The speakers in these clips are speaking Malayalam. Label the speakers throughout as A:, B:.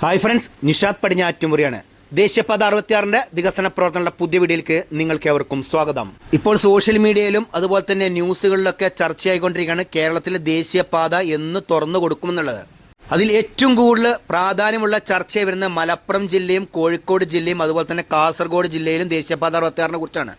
A: Hi friends Nishad പടിഞ്ഞാറ്റുമുറിയാണ്. ദേശീയപാത അറുപത്തിയാറിന്റെ വികസന പ്രവർത്തനങ്ങളുടെ പുതിയ വീഡിയോയിലേക്ക് നിങ്ങൾക്ക് ഏവർക്കും സ്വാഗതം. ഇപ്പോൾ സോഷ്യൽ മീഡിയയിലും അതുപോലെ തന്നെ ന്യൂസുകളിലൊക്കെ ചർച്ചയായിക്കൊണ്ടിരിക്കുകയാണ് കേരളത്തിലെ ദേശീയപാത എന്ന് തുറന്നു കൊടുക്കുമെന്നുള്ളത്. അതിൽ ഏറ്റവും കൂടുതൽ പ്രാധാന്യമുള്ള ചർച്ചയായി വരുന്ന മലപ്പുറം ജില്ലയും കോഴിക്കോട് ജില്ലയും അതുപോലെ തന്നെ കാസർഗോഡ് ജില്ലയിലും ദേശീയപാത അറുപത്തിയാറിനെ കുറിച്ചാണ്.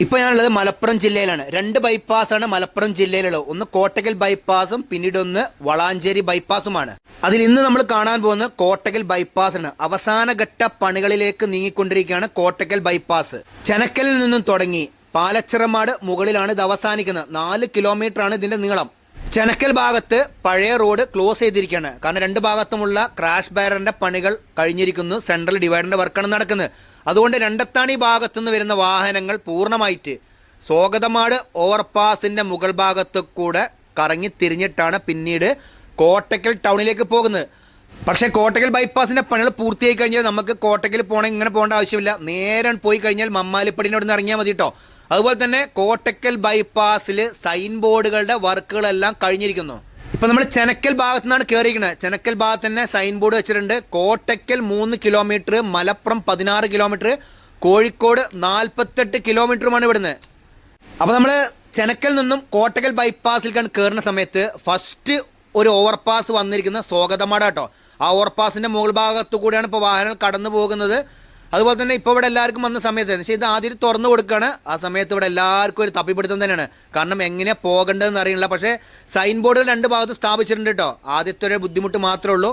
A: ഇപ്പോൾ ഞാനുള്ളത് മലപ്പുറം ജില്ലയിലാണ്. രണ്ട് ബൈപ്പാസാണ് മലപ്പുറം ജില്ലയിലുള്ളത്. ഒന്ന് കോട്ടകൽ ബൈപ്പാസും പിന്നീട് ഒന്ന് വളാഞ്ചേരി ബൈപ്പാസുമാണ് അതിൽ ഇന്ന് നമ്മൾ കാണാൻ പോകുന്നത് കോട്ടകൽ ബൈപ്പാസാണ് അവസാനഘട്ട പണികളിലേക്ക് നീങ്ങിക്കൊണ്ടിരിക്കുകയാണ് കോട്ടക്കൽ ബൈപ്പാസ് ചെനക്കലിൽ നിന്നും തുടങ്ങി പാലച്ചിറമാട് മുകളിലാണ് ഇത് അവസാനിക്കുന്നത്. നാല് കിലോമീറ്റർ ആണ് ഇതിന്റെ നീളം. ചെനക്കൽ ഭാഗത്ത് പഴയ റോഡ് ക്ലോസ് ചെയ്തിരിക്കുകയാണ്. കാരണം രണ്ട് ഭാഗത്തുമുള്ള ക്രാഷ് ബാരറിന്റെ പണികൾ കഴിഞ്ഞിരിക്കുന്നു. സെൻട്രൽ ഡിവൈഡറിന്റെ വർക്കാണ് നടക്കുന്നത്. അതുകൊണ്ട് രണ്ടത്താണി ഭാഗത്തുനിന്ന് വരുന്ന വാഹനങ്ങൾ പൂർണമായിട്ട് സ്വാഗതമാട് ഓവർപാസിന്റെ മുകൾ ഭാഗത്ത് കൂടെ കറങ്ങി തിരിഞ്ഞിട്ടാണ് പിന്നീട് കോട്ടക്കൽ ടൗണിലേക്ക് പോകുന്നത്. പക്ഷേ കോട്ടക്കൽ ബൈപ്പാസിന്റെ പണികൾ പൂർത്തിയായി കഴിഞ്ഞാൽ നമുക്ക് കോട്ടക്കൽ പോകണമെങ്കിൽ ഇങ്ങനെ പോകേണ്ട ആവശ്യമില്ല. നേരെ പോയി കഴിഞ്ഞാൽ മമ്മാലിപ്പടിനോട് ഇറങ്ങിയാൽ മതി കേട്ടോ. അതുപോലെ തന്നെ കോട്ടക്കൽ ബൈപ്പാസിൽ സൈൻ ബോർഡുകളുടെ വർക്കുകളെല്ലാം കഴിഞ്ഞിരിക്കുന്നു. ഇപ്പം നമ്മൾ ചെനക്കൽ ഭാഗത്തു നിന്നാണ് കയറിയിരിക്കുന്നത് ചെനക്കൽ ഭാഗത്ത് തന്നെ സൈൻ ബോർഡ് വെച്ചിട്ടുണ്ട്. കോട്ടക്കൽ മൂന്ന് കിലോമീറ്റർ മലപ്പുറം പതിനാറ് കിലോമീറ്റർ കോഴിക്കോട് നാൽപ്പത്തെട്ട് കിലോമീറ്ററുമാണ് ഇവിടുന്ന്. അപ്പോൾ നമ്മൾ ചെനക്കൽ നിന്നും കോട്ടക്കൽ ബൈപ്പാസിലേക്കാണ് കയറുന്ന സമയത്ത് ഫസ്റ്റ് ഒരു ഓവർപാസ് വന്നിരിക്കുന്ന സ്വാഗതമാടാട്ടോ ആ ഓവർപാസിന്റെ മുകൾ ഭാഗത്തു കൂടിയാണ് ഇപ്പോൾ വാഹനങ്ങൾ കടന്നു പോകുന്നത്. അതുപോലെ തന്നെ ഇപ്പോൾ ഇവിടെ എല്ലാവർക്കും വന്ന സമയത്ത് പക്ഷേ ഇത് ആദ്യം തുറന്നു കൊടുക്കുകയാണ് ആ സമയത്ത് ഇവിടെ എല്ലാവർക്കും ഒരു തപ്പിപ്പിടുത്തം തന്നെയാണ്. കാരണം എങ്ങനെ പോകേണ്ടതെന്ന് അറിയില്ല പക്ഷേ സൈൻ ബോർഡ് രണ്ട് ഭാഗത്ത് സ്ഥാപിച്ചിട്ടുണ്ട് കേട്ടോ. ആദ്യത്തെ ഒരു ബുദ്ധിമുട്ട് മാത്രമേ ഉള്ളൂ.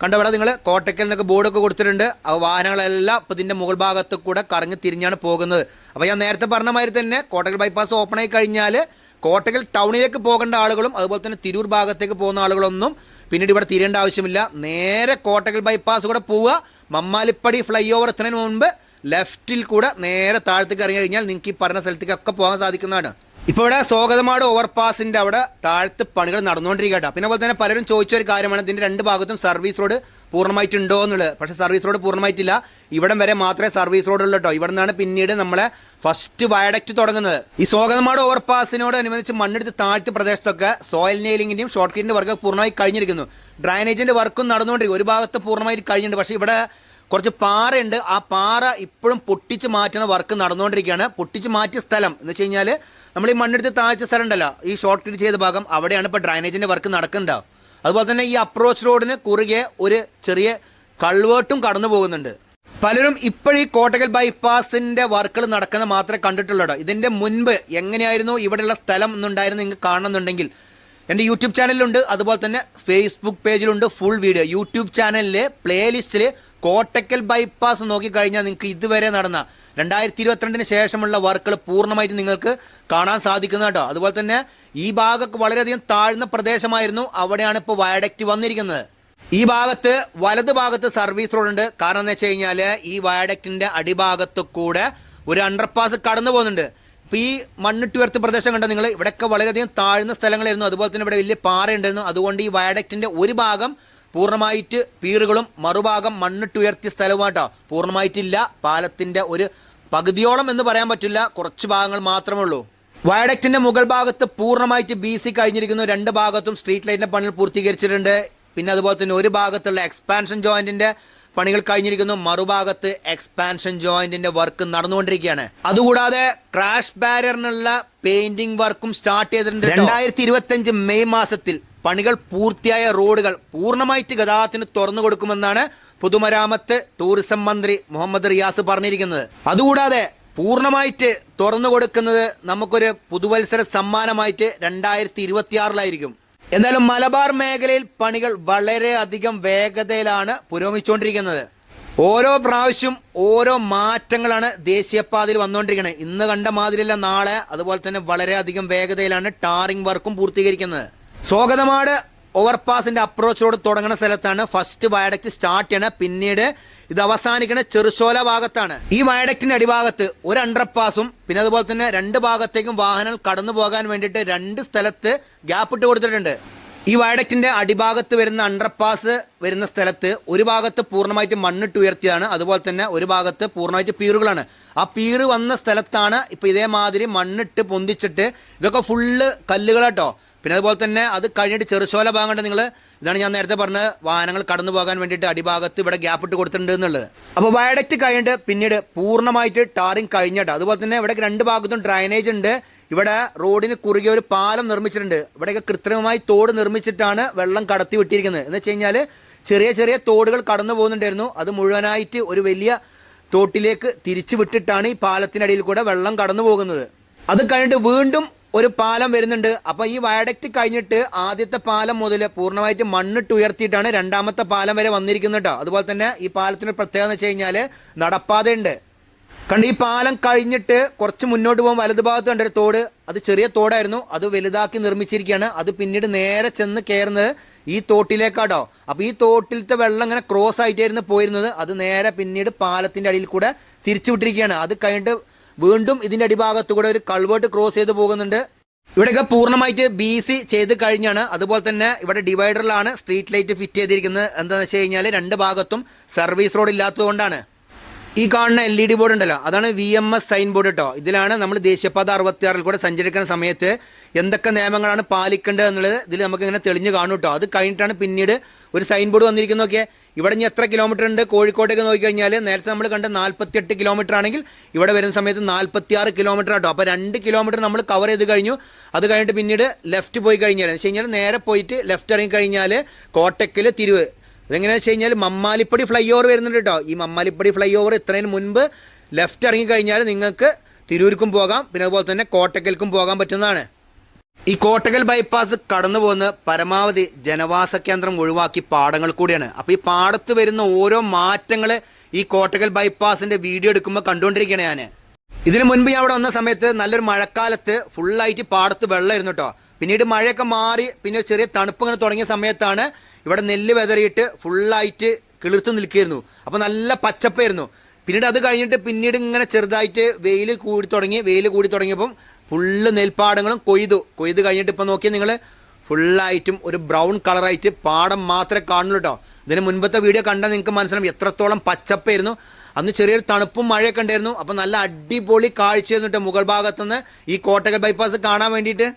A: കണ്ടോ ഇവിടെ നിങ്ങൾ കോട്ടക്കൽ നിന്നൊക്കെ ബോർഡൊക്കെ കൊടുത്തിട്ടുണ്ട്. ആ വാഹനങ്ങളെല്ലാം ഇപ്പോൾ ഇതിന്റെ മുകൾ ഭാഗത്ത് കൂടെ കറങ്ങി തിരിഞ്ഞാണ് പോകുന്നത്. അപ്പോൾ ഞാൻ നേരത്തെ പറഞ്ഞ മാതിരി തന്നെ കോട്ടക്കൽ ബൈപ്പാസ് ഓപ്പൺ ആയി കഴിഞ്ഞാൽ കോട്ടക്കൽ ടൗണിലേക്ക് പോകേണ്ട ആളുകളും അതുപോലെ തന്നെ തിരൂർ ഭാഗത്തേക്ക് പോകുന്ന ആളുകളൊന്നും പിന്നീട് ഇവിടെ തിരിയേണ്ട ആവശ്യമില്ല. നേരെ കോട്ടക്കൽ ബൈപ്പാസ് കൂടെ പോവുക. മമ്മാലിപ്പടി ഫ്ലൈ ഓവർ എത്തുന്നതിന് മുൻപ് ലെഫ്റ്റിൽ കൂടെ നേരെ താഴത്തേക്ക് ഇറങ്ങി കഴിഞ്ഞാൽ നിങ്ങൾക്ക് ഈ പറഞ്ഞ സ്ഥലത്തേക്കൊക്കെ പോകാൻ സാധിക്കുന്നതാണ്. ഇപ്പോൾ ഇവിടെ സ്വാഗതമാട് ഓവർപാസിന്റെ അവിടെ താഴത്ത് പണികൾ നടന്നുകൊണ്ടിരിക്കട്ടെ പിന്നെ അതുപോലെ തന്നെ പലരും ചോദിച്ച ഒരു കാര്യമാണ് ഇതിന്റെ രണ്ട് ഭാഗത്തും സർവീസ് റോഡ് പൂർണമായിട്ടുണ്ടോ എന്നുള്ളത്. പക്ഷേ സർവീസ് റോഡ് പൂർണമായിട്ടില്ല. ഇവിടം വരെ മാത്രമേ സർവീസ് റോഡ് ഉള്ളൂ കേട്ടോ. ഇവിടെ നിന്നാണ് പിന്നീട് നമ്മളെ ഫസ്റ്റ് വയഡക്റ്റ് തുടങ്ങുന്നത്. ഈ സ്വാഗതമാട് ഓവർപാസിനോട് അനുബന്ധിച്ച് മണ്ണെടുത്ത് താഴ്ത്ത പ്രദേശത്തൊക്കെ സോയിൽ നെയിലിങ്ങിന്റെയും ഷോർട്ട് കിറ്റിന്റെ വർക്ക് പൂർണമായി കഴിഞ്ഞിരിക്കുന്നു. ഡ്രൈനേജിന്റെ വർക്കും നടന്നുകൊണ്ടിരിക്കും ഒരു ഭാഗത്ത് പൂർണമായിട്ട് കഴിഞ്ഞിട്ടുണ്ട്. പക്ഷേ ഇവിടെ കുറച്ച് പാറയുണ്ട്. ആ പാറ ഇപ്പോഴും പൊട്ടിച്ച് മാറ്റുന്ന വർക്ക് നടന്നുകൊണ്ടിരിക്കുകയാണ്. പൊട്ടിച്ച് മാറ്റിയ സ്ഥലം എന്ന് വെച്ച് കഴിഞ്ഞാൽ നമ്മൾ ഈ മണ്ണെടുത്ത് താഴ്ച സ്ഥലം ഉണ്ടല്ലോ ഈ ഷോർട്ട് കിറ്റ് ചെയ്ത ഭാഗം അവിടെയാണ് ഇപ്പോൾ ഡ്രൈനേജിന്റെ വർക്ക് നടക്കുന്നുണ്ടാവും അതുപോലെ തന്നെ ഈ അപ്രോച്ച് റോഡിന് കുറുകെ ഒരു ചെറിയ കൾവേർട്ടും കടന്നു പോകുന്നുണ്ട്. പലരും ഇപ്പോഴീ കോട്ടകൽ ബൈപ്പാസിന്റെ വർക്കുകൾ നടക്കുന്ന മാത്രമേ കണ്ടിട്ടുള്ളൂ ഇതിന്റെ മുൻപ് എങ്ങനെയായിരുന്നു ഇവിടെയുള്ള സ്ഥലം എന്നുണ്ടായിരുന്നു നിങ്ങൾക്ക് കാണുന്നുണ്ടെങ്കിൽ എന്റെ യൂട്യൂബ് ചാനലിലുണ്ട് അതുപോലെ തന്നെ ഫേസ്ബുക്ക് പേജിലുണ്ട് ഫുൾ വീഡിയോ യൂട്യൂബ് ചാനലിലെ പ്ലേലിസ്റ്റിൽ കോട്ടക്കൽ ബൈപ്പാസ് നോക്കിക്കഴിഞ്ഞാൽ നിങ്ങൾക്ക് ഇതുവരെ നടന്ന രണ്ടായിരത്തി ഇരുപത്തിരണ്ടിന് ശേഷമുള്ള വർക്കുകൾ പൂർണമായിട്ട് നിങ്ങൾക്ക് കാണാൻ സാധിക്കുന്ന കേട്ടോ. അതുപോലെ തന്നെ ഈ ഭാഗമൊക്കെ വളരെയധികം താഴ്ന്ന പ്രദേശമായിരുന്നു. അവിടെയാണ് ഇപ്പോൾ വയഡക്റ്റ് വന്നിരിക്കുന്നത്. ഈ ഭാഗത്ത് വലത് ഭാഗത്ത് സർവീസ് റോഡ് ഉണ്ട്. കാരണം എന്ന് വെച്ച് കഴിഞ്ഞാൽ ഈ വയഡക്റ്റിന്റെ അടിഭാഗത്ത് കൂടെ ഒരു അണ്ടർപാസ് കടന്നു പോകുന്നുണ്ട്. ഇപ്പൊ ഈ മണ്ണിട്ടുയർത്ത് പ്രദേശം കണ്ടോ നിങ്ങൾ? ഇവിടെയൊക്കെ വളരെയധികം താഴ്ന്ന സ്ഥലങ്ങളായിരുന്നു. അതുപോലെ തന്നെ ഇവിടെ വലിയ പാറയുണ്ടായിരുന്നു. അതുകൊണ്ട് ഈ വയഡക്റ്റിന്റെ ഒരു ഭാഗം പൂർണമായിട്ട് പീറുകളും മറുഭാഗം മണ്ണിട്ടുയർത്തിയ സ്ഥലവുമായിട്ടോ. പൂർണമായിട്ടില്ല. പാലത്തിന്റെ ഒരു പകുതിയോളം എന്ന് പറയാൻ പറ്റില്ല. കുറച്ച് ഭാഗങ്ങൾ മാത്രമേ ഉള്ളൂ. വയഡക്റ്റിന്റെ മുകൾ ഭാഗത്ത് പൂർണമായിട്ട് ബി സി കഴിഞ്ഞിരിക്കുന്നു. രണ്ട് ഭാഗത്തും സ്ട്രീറ്റ് ലൈറ്റിന്റെ പണികൾ പൂർത്തീകരിച്ചിട്ടുണ്ട്. പിന്നെ അതുപോലെ തന്നെ ഒരു ഭാഗത്തുള്ള എക്സ്പാൻഷൻ ജോയിന്റിന്റെ പണികൾ കഴിഞ്ഞിരിക്കുന്നു. മറുഭാഗത്ത് എക്സ്പാൻഷൻ ജോയിന്റിന്റെ വർക്ക് നടന്നുകൊണ്ടിരിക്കുകയാണ്. അതുകൂടാതെ ക്രാഷ് ബാരറിനുള്ള പെയിന്റിംഗ് വർക്കും സ്റ്റാർട്ട് ചെയ്തിട്ടുണ്ട് രണ്ടായിരത്തി മെയ് മാസത്തിൽ പണികൾ പൂർത്തിയായ റോഡുകൾ പൂർണമായിട്ട് ഗതാഗതത്തിന് തുറന്നു കൊടുക്കുമെന്നാണ് പൊതുമരാമത്ത് ടൂറിസം മന്ത്രി മുഹമ്മദ് റിയാസ് പറഞ്ഞിരിക്കുന്നത്. അതുകൂടാതെ പൂർണമായിട്ട് തുറന്നു കൊടുക്കുന്നത് നമുക്കൊരു പുതുവത്സര സമ്മാനമായിട്ട് രണ്ടായിരത്തി ഇരുപത്തിയാറിലായിരിക്കും എന്നാലും മലബാർ മേഖലയിൽ പണികൾ വളരെയധികം വേഗതയിലാണ് പുരോഗമിച്ചുകൊണ്ടിരിക്കുന്നത്. ഓരോ പ്രാവശ്യം ഓരോ മാറ്റങ്ങളാണ് ദേശീയപാതയിൽ വന്നുകൊണ്ടിരിക്കുന്നത്. ഇന്ന് കണ്ട മാതിരിയല്ല നാളെ അതുപോലെ തന്നെ വളരെയധികം വേഗതയിലാണ് ടാറിംഗ് വർക്കും പൂർത്തീകരിക്കുന്നത്. സ്വാഗതമാട് ഓവർപാസിന്റെ പാസിന്റെ അപ്രോച്ചോട് തുടങ്ങുന്ന സ്ഥലത്താണ് ഫസ്റ്റ് വയഡക്റ്റ് സ്റ്റാർട്ട് ചെയ്യണ. പിന്നീട് ഇത് അവസാനിക്കുന്ന ചെറുശോല ഭാഗത്താണ്. ഈ വയഡക്റ്റിന്റെ അടിഭാഗത്ത് ഒരു അണ്ടർപാസും പിന്നെ അതുപോലെ തന്നെ രണ്ട് ഭാഗത്തേക്കും വാഹനങ്ങൾ കടന്നു പോകാൻ വേണ്ടിയിട്ട് രണ്ട് സ്ഥലത്ത് ഗ്യാപ്പ് ഇട്ട് കൊടുത്തിട്ടുണ്ട്. ഈ വയഡക്റ്റിന്റെ അടിഭാഗത്ത് വരുന്ന അണ്ടർപാസ് വരുന്ന സ്ഥലത്ത് ഒരു ഭാഗത്ത് പൂർണമായിട്ട് മണ്ണിട്ട് ഉയർത്തിയതാണ്. അതുപോലെ തന്നെ ഒരു ഭാഗത്ത് പൂർണമായിട്ട് പീറുകളാണ്. ആ പീറ് വന്ന സ്ഥലത്താണ് ഇപ്പൊ ഇതേമാതിരി മണ്ണിട്ട് പൊന്തിച്ചിട്ട് ഇതൊക്കെ ഫുള്ള് കല്ലുകളാട്ടോ. പിന്നെ അതുപോലെ തന്നെ അത് കഴിഞ്ഞിട്ട് ചെറുശോല ഭാഗം കണ്ട് നിങ്ങൾ ഇതാണ് ഞാൻ നേരത്തെ പറഞ്ഞ വാഹനങ്ങൾ കടന്നു പോകാൻ വേണ്ടിയിട്ട് അടിഭാഗത്ത് ഇവിടെ ഗ്യാപ്പ് ഇട്ട് കൊടുത്തിട്ടുണ്ട് എന്നുള്ളത്. അപ്പോൾ വയഡക്റ്റ് കഴിഞ്ഞിട്ട് പിന്നീട് പൂർണമായിട്ട് ടാറിങ് കഴിഞ്ഞിട്ട് അതുപോലെ തന്നെ ഇവിടെ രണ്ട് ഭാഗത്തും ഡ്രൈനേജ് ഉണ്ട്. ഇവിടെ റോഡിന് കുറുകെ ഒരു പാലം നിർമ്മിച്ചിട്ടുണ്ട്. ഇവിടെയൊക്കെ കൃത്രിമമായി തോട് നിർമ്മിച്ചിട്ടാണ് വെള്ളം കടത്തി വിട്ടിരിക്കുന്നത്. എന്ന് വെച്ച് കഴിഞ്ഞാൽ ചെറിയ ചെറിയ തോടുകൾ കടന്നു പോകുന്നുണ്ടായിരുന്നു. അത് മുഴുവനായിട്ട് ഒരു വലിയ തോട്ടിലേക്ക് തിരിച്ചു വിട്ടിട്ടാണ് ഈ പാലത്തിനടിയിൽ കൂടെ വെള്ളം കടന്നു പോകുന്നത്. അത് കഴിഞ്ഞിട്ട് വീണ്ടും ഒരു പാലം വരുന്നുണ്ട്. അപ്പോൾ ഈ വയഡക്റ്റ് കഴിഞ്ഞിട്ട് ആദ്യത്തെ പാലം മുതൽ പൂർണമായിട്ട് മണ്ണിട്ട് ഉയർത്തിയിട്ടാണ് രണ്ടാമത്തെ പാലം വരെ വന്നിരിക്കുന്നത് കേട്ടോ അതുപോലെ തന്നെ ഈ പാലത്തിന് പ്രത്യേകത എന്ന് വെച്ച് കഴിഞ്ഞാൽ നടപ്പാതയുണ്ട്. കണ്ട് ഈ പാലം കഴിഞ്ഞിട്ട് കുറച്ച് മുന്നോട്ട് പോകുമ്പോൾ വലതു ഭാഗത്ത് കണ്ടൊരു തോട്. അത് ചെറിയ തോടായിരുന്നു. അത് വലുതാക്കി നിർമ്മിച്ചിരിക്കുകയാണ്. അത് പിന്നീട് നേരെ ചെന്ന് കയറുന്നത് ഈ തോട്ടിലേക്കാട്ടോ അപ്പോൾ ഈ തോട്ടിലത്തെ വെള്ളം ഇങ്ങനെ ക്രോസ് ആയിട്ടായിരുന്നു പോയിരുന്നത്. അത് നേരെ പിന്നീട് പാലത്തിന്റെ അടിയിൽ കൂടെ തിരിച്ചു വിട്ടിരിക്കുകയാണ്. അത് കഴിഞ്ഞിട്ട് വീണ്ടും ഇതിന്റെ അടിഭാഗത്തു കൂടെ ഒരു കൾവേർട്ട് ക്രോസ് ചെയ്ത് പോകുന്നുണ്ട്. ഇവിടെയൊക്കെ പൂർണമായിട്ട് ബി സി ചെയ്ത് കഴിഞ്ഞാണ്. അതുപോലെ തന്നെ ഇവിടെ ഡിവൈഡറിലാണ് സ്ട്രീറ്റ് ലൈറ്റ് ഫിറ്റ് ചെയ്തിരിക്കുന്നത്. എന്താണെന്ന് വെച്ച് കഴിഞ്ഞാൽ രണ്ട് ഭാഗത്തും സർവീസ് റോഡ് ഇല്ലാത്തതുകൊണ്ടാണ്. ഈ കാണുന്ന എൽ ഇ ഡി ബോർഡ് ഉണ്ടല്ലോ അതാണ് V M S sign board കേട്ടോ ഇതിലാണ് നമ്മൾ ദേശീയപാത അറുപത്തിയാറിൽ കൂടെ സഞ്ചരിക്കുന്ന സമയത്ത് എന്തൊക്കെ നിയമങ്ങളാണ് പാലിക്കേണ്ടത് എന്നുള്ളത് ഇതിൽ നമുക്ക് ഇങ്ങനെ തെളിഞ്ഞു കാണും കേട്ടോ അത് കഴിഞ്ഞിട്ടാണ് പിന്നീട് ഒരു സൈൻ ബോർഡ് വന്നിരിക്കുന്നത് നോക്കിയേ. ഇവിടെ നിന്ന് എത്ര കിലോമീറ്റർ ഉണ്ട്? കോഴിക്കോട്ടേക്ക് നോക്കിക്കഴിഞ്ഞാൽ നേരത്തെ നമ്മൾ കണ്ട നാൽപ്പത്തിയെട്ട് കിലോമീറ്റർ ആണെങ്കിൽ ഇവിടെ വരുന്ന സമയത്ത് നാൽപ്പത്തിയാറ് കിലോമീറ്റർ ആട്ടോ. അപ്പോൾ രണ്ട് കിലോമീറ്റർ നമ്മൾ കവർ ചെയ്ത് കഴിഞ്ഞു. അത് കഴിഞ്ഞിട്ട് പിന്നീട് ലെഫ്റ്റ് പോയി കഴിഞ്ഞാൽ എന്ന് വെച്ച് കഴിഞ്ഞാൽ നേരെ പോയിട്ട് ലെഫ്റ്റ് ഇറങ്ങി കഴിഞ്ഞാൽ കോട്ടക്കൽ തിരുവ്. ഇതെങ്ങനെയാണെന്ന് വെച്ച് കഴിഞ്ഞാൽ മമ്മാലിപ്പടി ഫ്ലൈ ഓവർ വരുന്നുണ്ട് കേട്ടോ. ഈ മമ്മാലിപ്പടി ഫ്ലൈ ഓവർ ഇത്രയും മുൻപ് ലെഫ്റ്റ് ഇറങ്ങി കഴിഞ്ഞാൽ നിങ്ങൾക്ക് തിരൂർക്കും പോകാം. പിന്നെ അതുപോലെ തന്നെ കോട്ടക്കൽക്കും പോകാൻ പറ്റുന്നതാണ്. ഈ കോട്ടക്കൽ ബൈപ്പാസ് കടന്നു പോകുന്ന പരമാവധി ജനവാസ കേന്ദ്രം ഒഴിവാക്കി പാടങ്ങൾ കൂടിയാണ്. അപ്പോൾ ഈ പാടത്ത് വരുന്ന ഓരോ മാറ്റങ്ങൾ ഈ കോട്ടക്കൽ ബൈപ്പാസിന്റെ വീഡിയോ എടുക്കുമ്പോൾ കണ്ടുകൊണ്ടിരിക്കുകയാണ് ഞാൻ ഇതിനു മുൻപ് ഞാൻ അവിടെ വന്ന സമയത്ത് നല്ലൊരു മഴക്കാലത്ത് ഫുള്ളായിട്ട് പാടത്ത് വെള്ളമായിരുന്നു കേട്ടോ. പിന്നീട് മഴയൊക്കെ മാറി പിന്നെ ചെറിയ തണുപ്പ് ഇങ്ങനെ തുടങ്ങിയ സമയത്താണ് ഇവിടെ നെല്ല് വെതറിയിട്ട് ഫുള്ളായിട്ട് കിളിർത്ത് നിൽക്കുകയായിരുന്നു. അപ്പോൾ നല്ല പച്ചപ്പായിരുന്നു. പിന്നീട് അത് കഴിഞ്ഞിട്ട് പിന്നീട് ഇങ്ങനെ ചെറുതായിട്ട് വെയിൽ കൂടി തുടങ്ങി വെയിൽ കൂടി തുടങ്ങിയപ്പം ഫുള്ള് നെൽപ്പാടങ്ങളും കൊയ്തു. കൊയ്ത് കഴിഞ്ഞിട്ട് ഇപ്പോൾ നോക്കിയാൽ നിങ്ങൾ ഫുള്ളായിട്ടും ഒരു ബ്രൗൺ കളറായിട്ട് പാടം മാത്രമേ കാണുള്ളൂ കേട്ടോ. ഇതിന് മുൻപത്തെ വീഡിയോ കണ്ടാൽ നിങ്ങൾക്ക് മനസ്സിലാവും എത്രത്തോളം പച്ചപ്പായിരുന്നു. അന്ന് ചെറിയൊരു തണുപ്പും മഴയൊക്കെ ഉണ്ടായിരുന്നു. അപ്പോൾ നല്ല അടിപൊളി കാഴ്ചയായിരുന്നു കേട്ടോ മുകൾ ഭാഗത്തുനിന്ന് ഈ കോട്ടകൽ ബൈപ്പാസ് കാണാൻ വേണ്ടിയിട്ട്.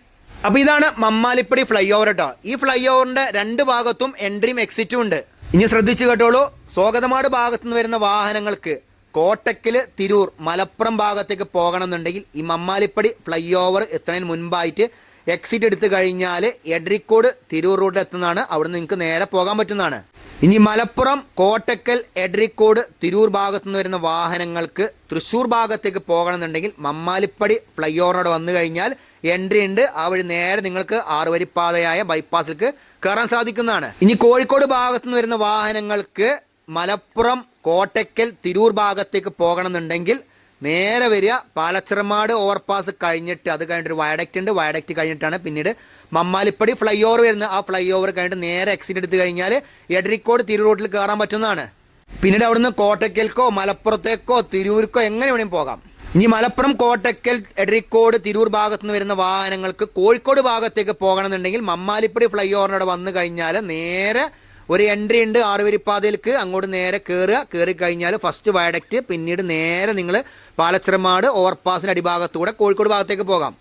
A: അപ്പോൾ ഇതാണ് മമ്മാലിപ്പടി ഫ്ലൈ ഓവർ കേട്ടോ ഈ ഫ്ലൈ ഓവറിന്റെ രണ്ട് ഭാഗത്തും എൻട്രിയും എക്സിറ്റും ഉണ്ട്. ഇനി ശ്രദ്ധിച്ചു കേട്ടോളൂ. സ്വാഗതമാട് ഭാഗത്തു നിന്ന് വരുന്ന വാഹനങ്ങൾക്ക് കോട്ടക്കൽ തിരൂർ മലപ്പുറം ഭാഗത്തേക്ക് പോകണം എന്നുണ്ടെങ്കിൽ ഈ മമ്മാലിപ്പടി ഫ്ലൈ ഓവർ എത്തുന്നതിന് മുൻപായിട്ട് എക്സിറ്റ് എടുത്തു കഴിഞ്ഞാൽ എഡ്രിക്കോട് തിരൂർ റൂട്ടിൽ എത്തുന്നതാണ്. അവിടെ നിങ്ങൾക്ക് നേരെ പോകാൻ പറ്റുന്നതാണ്. ഇനി മലപ്പുറം കോട്ടക്കൽ എഡ്രിക്കോട് തിരൂർ ഭാഗത്തു നിന്ന് വരുന്ന വാഹനങ്ങൾക്ക് തൃശ്ശൂർ ഭാഗത്തേക്ക് പോകണമെന്നുണ്ടെങ്കിൽ മമ്മാലിപ്പടി ഫ്ലൈ ഓവറിനോട് വന്നു കഴിഞ്ഞാൽ എൻട്രി ഉണ്ട്. ആ വഴി നേരെ നിങ്ങൾക്ക് ആറുവരിപ്പാതയായ ബൈപ്പാസിലേക്ക് കയറാൻ സാധിക്കുന്നതാണ്. ഇനി കോഴിക്കോട് ഭാഗത്തു നിന്ന് വരുന്ന വാഹനങ്ങൾക്ക് മലപ്പുറം കോട്ടക്കൽ തിരൂർ ഭാഗത്തേക്ക് പോകണമെന്നുണ്ടെങ്കിൽ നേരെ വരിക. പാലച്ചിറമാട് ഓവർപാസ് കഴിഞ്ഞിട്ട് അത് കഴിഞ്ഞിട്ട് വയഡക്റ്റ് ഉണ്ട്. വയഡക്റ്റ് കഴിഞ്ഞിട്ടാണ് പിന്നീട് മമ്മാലിപ്പടി ഫ്ലൈ ഓവർ വരുന്നത്. ആ ഫ്ലൈ ഓവർ കഴിഞ്ഞിട്ട് നേരെ എക്സിറ്റ് എടുത്ത് കഴിഞ്ഞാൽ എഡ്രിക്കോട് തിരൂർ റോട്ടിൽ കയറാൻ പറ്റുന്നതാണ്. പിന്നീട് അവിടുന്ന് കോട്ടയ്ക്കൽക്കോ മലപ്പുറത്തേക്കോ തിരൂർക്കോ എങ്ങനെ വേണമെങ്കിലും പോകാം. ഇനി മലപ്പുറം കോട്ടക്കൽ എഡ്രിക്കോട് തിരൂർ ഭാഗത്തു നിന്ന് വരുന്ന വാഹനങ്ങൾക്ക് കോഴിക്കോട് ഭാഗത്തേക്ക് പോകണമെന്നുണ്ടെങ്കിൽ മമ്മാലിപ്പടി ഫ്ലൈ ഓവറിനോട് വന്നു കഴിഞ്ഞാൽ നേരെ ഒരു എൻട്രി ഉണ്ട് ആറുവരിപ്പാതയിലേക്ക് അങ്ങോട്ട് നേരെ കയറുക കയറി കഴിഞ്ഞാൽ ഫസ്റ്റ് വയഡക്റ്റ് പിന്നീട് നേരെ നിങ്ങൾ പാലച്ചിറമാട് ഓവർപാസിന്റെ അടിഭാഗത്തൂടെ കോഴിക്കോട് ഭാഗത്തേക്ക് പോകാം.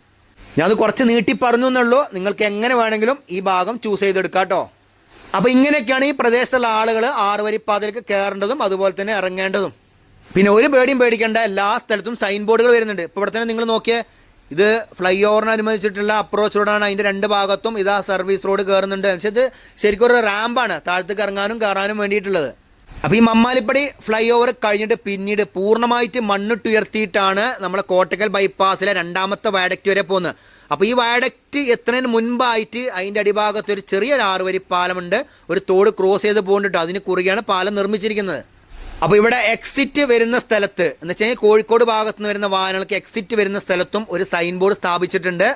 A: ഞാൻ അത് കുറച്ച് നീട്ടി പറഞ്ഞു എന്നുള്ളൂ. നിങ്ങൾക്ക് എങ്ങനെ വേണമെങ്കിലും ഈ ഭാഗം ചൂസ് ചെയ്തെടുക്കാം കേട്ടോ അപ്പോൾ ഇങ്ങനെയൊക്കെയാണ് ഈ പ്രദേശത്തുള്ള ആളുകൾ ആറുവരിപ്പാതയിലേക്ക് കയറേണ്ടതും അതുപോലെ തന്നെ ഇറങ്ങേണ്ടതും. പിന്നെ ഒരു പേടിയും പേടിക്കേണ്ട. എല്ലാ സ്ഥലത്തും സൈൻ ബോർഡുകൾ വരുന്നുണ്ട്. ഇപ്പോൾ ഇവിടെ തന്നെ നിങ്ങൾ നോക്കിയേ. ഇത് ഫ്ലൈ ഓവറിനനുബന്ധിച്ചിട്ടുള്ള അപ്രോച്ച് റോഡാണ്. അതിന്റെ രണ്ട് ഭാഗത്തും ഇതാ സർവീസ് റോഡ് കയറുന്നുണ്ട് പക്ഷേ ഇത് ശരിക്കും ഒരു റാമ്പാണ് താഴത്തേക്ക് ഇറങ്ങാനും കയറാനും വേണ്ടിയിട്ടുള്ളത്. അപ്പോൾ ഈ മമ്മാലിപ്പടി ഫ്ലൈ ഓവർ കഴിഞ്ഞിട്ട് പിന്നീട് പൂർണമായിട്ട് മണ്ണിട്ടുയർത്തിയിട്ടാണ് നമ്മളെ കോട്ടക്കൽ ബൈപ്പാസിലെ രണ്ടാമത്തെ വയഡക്റ്റ് വരെ പോകുന്നത്. അപ്പോൾ ഈ വയഡക്റ്റ് എത്തുന്നതിന് മുൻപായിട്ട് അതിന്റെ അടിഭാഗത്ത് ഒരു ചെറിയൊരു ആറുവരി പാലമുണ്ട്. ഒരു തോട് ക്രോസ് ചെയ്ത് പോകുന്നുണ്ട് അതിന് കുറുകെയാണ് പാലം നിർമ്മിച്ചിരിക്കുന്നത്. അപ്പോൾ ഇവിടെ എക്സിറ്റ് വരുന്ന സ്ഥലത്ത് എന്ന് വെച്ച് കഴിഞ്ഞാൽ കോഴിക്കോട് ഭാഗത്ത് നിന്ന് വരുന്ന വാഹനങ്ങൾക്ക് എക്സിറ്റ് വരുന്ന സ്ഥലത്തും ഒരു സൈൻ ബോർഡ് സ്ഥാപിച്ചിട്ടുണ്ട്.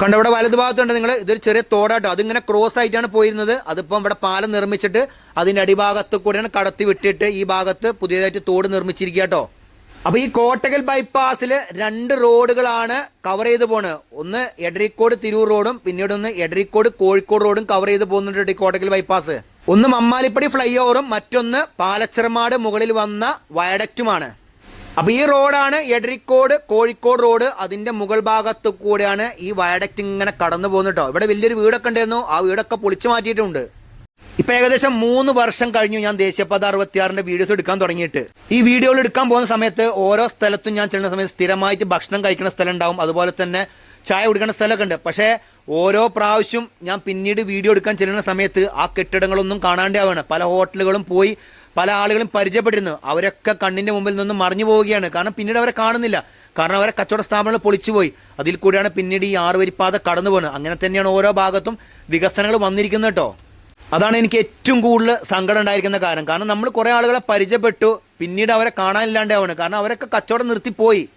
A: കണ്ട ഇവിടെ വലതു ഭാഗത്തുണ്ട് നിങ്ങൾ ഇതൊരു ചെറിയ തോടാട്ടോ. അതിങ്ങനെ ക്രോസ് ആയിട്ടാണ് പോയിരുന്നത്. അതിപ്പം ഇവിടെ പാലം നിർമ്മിച്ചിട്ട് അതിന്റെ അടിഭാഗത്ത് കൂടെയാണ് കടത്തി വിട്ടിട്ട് ഈ ഭാഗത്ത് പുതിയതായിട്ട് തോട് നിർമ്മിച്ചിരിക്കുക കേട്ടോ. അപ്പോൾ ഈ കോട്ടകൽ ബൈപ്പാസിൽ രണ്ട് റോഡുകളാണ് കവർ ചെയ്ത് പോണ് ഒന്ന് എടരിക്കോട് തിരൂർ റോഡും പിന്നീട് ഒന്ന് എടരിക്കോട് കോഴിക്കോട് റോഡും കവർ ചെയ്ത് പോകുന്നുണ്ട് ഈ കോട്ടകൽ ബൈപ്പാസ് ഒന്ന് മമ്മാലിപ്പടി ഫ്ലൈ ഓവറും മറ്റൊന്ന് പാലച്ചിറമാട് മുകളിൽ വന്ന വയഡക്റ്റുമാണ്. അപ്പോൾ ഈ റോഡാണ് എടരിക്കോട് കോഴിക്കോട് റോഡ്. അതിന്റെ മുകൾ ഭാഗത്ത് കൂടെയാണ് ഈ വയഡക്റ്റ് ഇങ്ങനെ കടന്നു പോകുന്നത് ഇവിടെ വലിയൊരു വീടൊക്കെ ഉണ്ടായിരുന്നു. ആ വീടൊക്കെ പൊളിച്ചു മാറ്റിയിട്ടുണ്ട്. ഇപ്പൊ ഏകദേശം മൂന്ന് വർഷം കഴിഞ്ഞു ഞാൻ ദേശീയപാത അറുപത്തിയാറിന്റെ വീഡിയോസ് എടുക്കാൻ തുടങ്ങിയിട്ട്. ഈ വീഡിയോകൾ എടുക്കാൻ പോകുന്ന സമയത്ത് ഓരോ സ്ഥലത്തും ഞാൻ ചെല്ലുന്ന സമയത്ത് സ്ഥിരമായിട്ട് ഭക്ഷണം കഴിക്കുന്ന സ്ഥലം ഉണ്ടാവും. അതുപോലെ തന്നെ ചായ കുടിക്കുന്ന സ്ഥലമൊക്കെ ഉണ്ട് പക്ഷേ ഓരോ പ്രാവശ്യം ഞാൻ പിന്നീട് വീഡിയോ എടുക്കാൻ ചെല്ലുന്ന സമയത്ത് ആ കെട്ടിടങ്ങളൊന്നും കാണാണ്ടാവുകയാണ് പല ഹോട്ടലുകളും പോയി പല ആളുകളും പരിചയപ്പെട്ടിരുന്നു. അവരൊക്കെ കണ്ണിന്റെ മുമ്പിൽ നിന്നും മറിഞ്ഞു പോവുകയാണ്. കാരണം പിന്നീട് അവരെ കാണുന്നില്ല. കാരണം അവരെ കച്ചവട സ്ഥാപനങ്ങൾ പൊളിച്ചുപോയി. അതിൽ കൂടിയാണ് പിന്നീട് ഈ ആറുവരിപ്പാത കടന്നു പോകുന്നത് അങ്ങനെ തന്നെയാണ് ഓരോ ഭാഗത്തും വികസനങ്ങൾ വന്നിരിക്കുന്നത് കേട്ടോ. അതാണ് എനിക്ക് ഏറ്റവും കൂടുതൽ സങ്കടം ഉണ്ടായിരിക്കുന്ന കാരണം. കാരണം നമ്മൾ കുറേ ആളുകളെ പരിചയപ്പെട്ടു. പിന്നീട് അവരെ കാണാനില്ലാണ്ടാവുകയാണ്. കാരണം അവരൊക്കെ കച്ചവടം നിർത്തിപ്പോയി.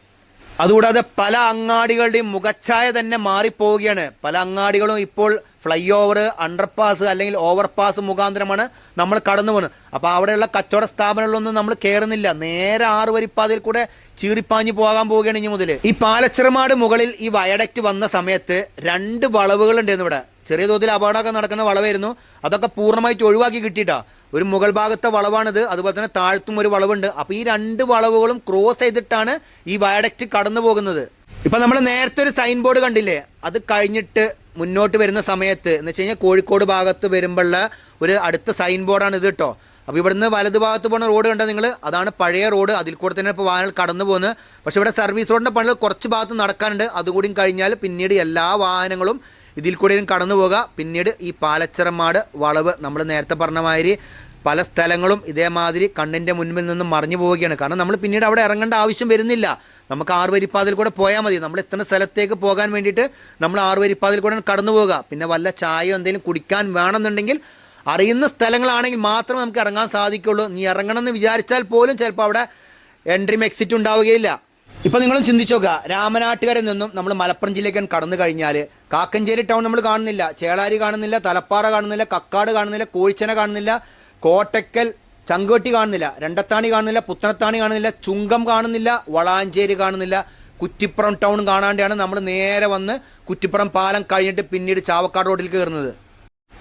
A: അതുകൂടാതെ പല അങ്ങാടികളുടെയും മുഖച്ഛായ തന്നെ മാറിപ്പോവുകയാണ്. പല അങ്ങാടികളും ഇപ്പോൾ ഫ്ലൈ ഓവർ അണ്ടർപാസ് അല്ലെങ്കിൽ ഓവർപാസ് മുഖാന്തരമാണ് നമ്മൾ കടന്നു പോകുന്നത്. അപ്പോൾ അവിടെയുള്ള കച്ചവട സ്ഥാപനങ്ങളിലൊന്നും നമ്മൾ കയറുന്നില്ല. നേരെ ആറ് വരിപ്പാതയിൽ കൂടെ ചീറിപ്പാഞ്ഞു പോകാൻ പോവുകയാണ് ഇനി മുതൽ ഈ പാലച്ചിറമാട് മുകളിൽ ഈ വയഡക്റ്റ് വന്ന സമയത്ത് രണ്ട് വളവുകളുണ്ടായിരുന്നു ഇവിടെ ചെറിയ തോതിൽ അപകടമൊക്കെ നടക്കുന്ന വളവായിരുന്നു. അതൊക്കെ പൂർണമായിട്ട് ഒഴിവാക്കി കിട്ടിയിട്ടാ. ഒരു മുഗൾ ഭാഗത്തെ വളവാണിത്. അതുപോലെ തന്നെ താഴ്ത്തും ഒരു വളവുണ്ട്. അപ്പോൾ ഈ രണ്ട് വളവുകളും ക്രോസ് ചെയ്തിട്ടാണ് ഈ വയഡക്റ്റ് കടന്നു പോകുന്നത്. ഇപ്പം നമ്മൾ നേരത്തെ ഒരു സൈൻ ബോർഡ് കണ്ടില്ലേ? അത് കഴിഞ്ഞിട്ട് മുന്നോട്ട് വരുന്ന സമയത്ത് എന്ന് വെച്ച് കഴിഞ്ഞാൽ കോഴിക്കോട് ഭാഗത്ത് വരുമ്പോഴുള്ള ഒരു അടുത്ത സൈൻ ബോർഡാണ് ഇത് കേട്ടോ അപ്പോൾ ഇവിടുന്ന് വലത് ഭാഗത്ത് പോകുന്ന റോഡ് കണ്ടോ നിങ്ങൾ അതാണ് പഴയ റോഡ്. അതിൽ കൂടെ തന്നെ ഇപ്പോൾ വാഹനങ്ങൾ കടന്നു പോകുന്നത് പക്ഷേ ഇവിടെ സർവീസ് റോഡിന്റെ പണികൾ കുറച്ച് ഭാഗത്ത് നടക്കാനുണ്ട്. അതുകൂടിയും കഴിഞ്ഞാൽ പിന്നീട് എല്ലാ വാഹനങ്ങളും ഇതിൽ കൂടെയും കടന്നു പോകുക പിന്നീട് ഈ പാലച്ചിറമാട് വളവ് നമ്മൾ നേരത്തെ പറഞ്ഞ മാതിരി പല സ്ഥലങ്ങളും ഇതേമാതിരി കണ്ണിന്റെ മുൻപിൽ നിന്നും മറിഞ്ഞു പോവുകയാണ്. കാരണം നമ്മൾ പിന്നീട് അവിടെ ഇറങ്ങേണ്ട ആവശ്യം വരുന്നില്ല. നമുക്ക് ആറുവരിപ്പാതിൽ കൂടെ പോയാൽ മതി. നമ്മൾ എത്തുന്ന സ്ഥലത്തേക്ക് പോകാൻ വേണ്ടിയിട്ട് നമ്മൾ ആറുവരിപ്പാതിൽ കൂടെ കടന്നു പോകുക പിന്നെ വല്ല ചായയോ എന്തെങ്കിലും കുടിക്കാൻ വേണമെന്നുണ്ടെങ്കിൽ അറിയുന്ന സ്ഥലങ്ങളാണെങ്കിൽ മാത്രമേ നമുക്ക് ഇറങ്ങാൻ സാധിക്കുള്ളൂ. നീ ഇറങ്ങണമെന്ന് വിചാരിച്ചാൽ പോലും ചിലപ്പോൾ അവിടെ എൻട്രി എക്സിറ്റ് ഉണ്ടാവുകയില്ല. ഇപ്പൊ നിങ്ങളും ചിന്തിച്ചു നോക്കുക. രാമനാട്ടുകരയിൽ നിന്നും നമ്മൾ മലപ്പുറം ജില്ലയ്ക്ക് കടന്നു കഴിഞ്ഞാൽ കാക്കഞ്ചേരി ടൗൺ നമ്മൾ കാണുന്നില്ല. ചേളാരി കാണുന്നില്ല തലപ്പാറ കാണുന്നില്ല കക്കാട് കാണുന്നില്ല കോഴിച്ചന കാണുന്നില്ല കോട്ടക്കൽ ചങ്കോട്ടി കാണുന്നില്ല രണ്ടത്താണി കാണുന്നില്ല പുത്തനത്താണി കാണുന്നില്ല ചുങ്കം കാണുന്നില്ല വളാഞ്ചേരി കാണുന്നില്ല കുറ്റിപ്പുറം ടൗൺ കാണാണ്ടാണ് നമ്മൾ നേരെ വന്ന് കുറ്റിപ്പുറം പാലം കഴിഞ്ഞിട്ട് പിന്നീട് ചാവക്കാട് റോഡിൽ കയറുന്നത്.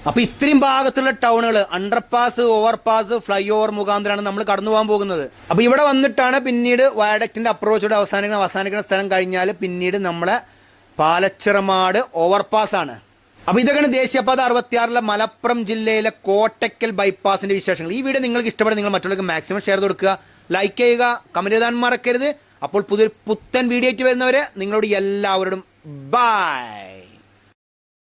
A: അപ്പൊ ഇത്രയും ഭാഗത്തുള്ള ടൗണുകൾ അണ്ടർപാസ് ഓവർപാസ് ഫ്ലൈ ഓവർ മുഖാന്തരമാണ് നമ്മൾ കടന്നു പോകാൻ പോകുന്നത്. അപ്പൊ ഇവിടെ വന്നിട്ടാണ് പിന്നീട് വയഡക്റ്റിന്റെ അപ്രോച്ചോടെ അവസാനിക്കുന്ന അവസാനിക്കുന്ന സ്ഥലം കഴിഞ്ഞാൽ പിന്നീട് നമ്മളെ പാലച്ചിറമാട് ഓവർപാസ് ആണ്. അപ്പൊ ഇതൊക്കെയാണ് ദേശീയപാത അറുപത്തിയാറിലെ മലപ്പുറം ജില്ലയിലെ കോട്ടക്കൽ ബൈപ്പാസിന്റെ വിശേഷങ്ങൾ. ഈ വീഡിയോ നിങ്ങൾക്ക് ഇഷ്ടപ്പെടുന്ന നിങ്ങൾ മറ്റുള്ളവർക്ക് മാക്സിമം ഷെയർ കൊടുക്കുക ലൈക്ക് ചെയ്യുക കമന്റ് എഴുതാൻ മറക്കരുത്. അപ്പോൾ പുതിയൊരു പുത്തൻ വീഡിയോ ആയിട്ട് വരുന്നവരെ നിങ്ങളോട് എല്ലാവരോടും ബൈ